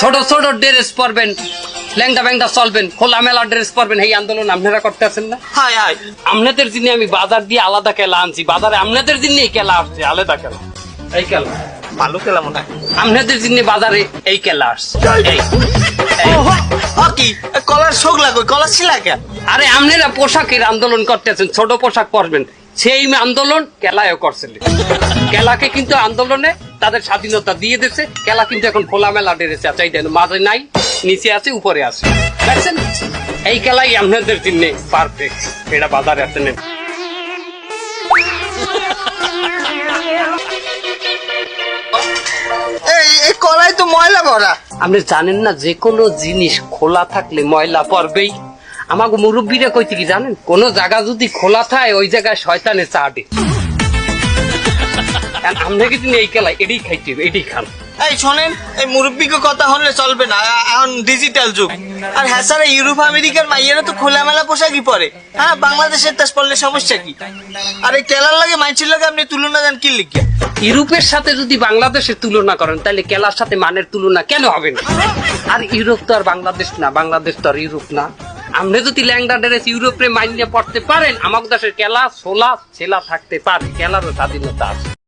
ছোট ছোট ড্রেস পরবেন ল্যাংটা ব্যাংটা চলবেন খোলামেলা ড্রেস পরবেন এই আন্দোলন আপনারা করতে আছেন না? হাই হাই আপনাদের জন্য আমি বাজার দিয়ে আলাদা কেলা আনছি বাজারে আপনাদের জন্য এই কেলা আসছে আলাদা কেলা। এই কেলা। ভালো খেলা মনে হয়। আপনাদের জন্য বাজারে এই কেলা আসছে। কি? কলার শোক লাগবে কলার ছিল কেন? আরে আপনারা পোশাকের আন্দোলন করতেছেন ছোট পোশাক পরবেন। সেই আন্দোলন কেলায়ও করছিলেন। কেলাকে কিন্তু আন্দোলনে তাদের স্বাধীনতা দিয়ে দিচ্ছে কেলা কিন্তু এখন খোলামেলা ডেরেছে আচ্ছা এই দেন মাঝে নাই নিচে আছে উপরে আছে। দেখছেন? এই খেলাই আপনাদের জন্য পারফেক্ট এটা বাজারে আছে নেন এই এই কলাই তো ময়লা ভরা। আপনি জানেন না যে কোনো জিনিস খোলা থাকলে ময়লা পড়বেই। আমাকে মুরব্বীরা কইতে কি জানেন? কোন জায়গা যদি খোলা থাকে ওই জায়গায় শয়তানে চাটে আমরা কিন্তু এই খেলা এটাই খাইতে হবে এটাই খান। এই শোনেন এই মুরব্বীকে কথা হলে চলবে না এখন ডিজিটাল যুগ। আর হ্যাঁ স্যার ইউরোপ আমেরিকার মাইয়েরা তো খোলামেলা পোশাকই পরে। হ্যাঁ বাংলাদেশের তাস পড়লে সমস্যা কি? আর এই কেলার লাগে লাগে আপনি তুলনা দেন কি লিখে? ইউরোপের সাথে যদি বাংলাদেশের তুলনা করেন তাহলে কেলার সাথে মানের তুলনা কেন হবে না? আর ইউরোপ তো আর বাংলাদেশ না বাংলাদেশ তো আর ইউরোপ না। আপনি যদি ল্যাংডা ড্রেস ইউরোপে মাইনে পড়তে পারেন আমাদের দেশের কেলা সোলা ছেলা থাকতে পারে কেলারও স্বাধীনতা আছে।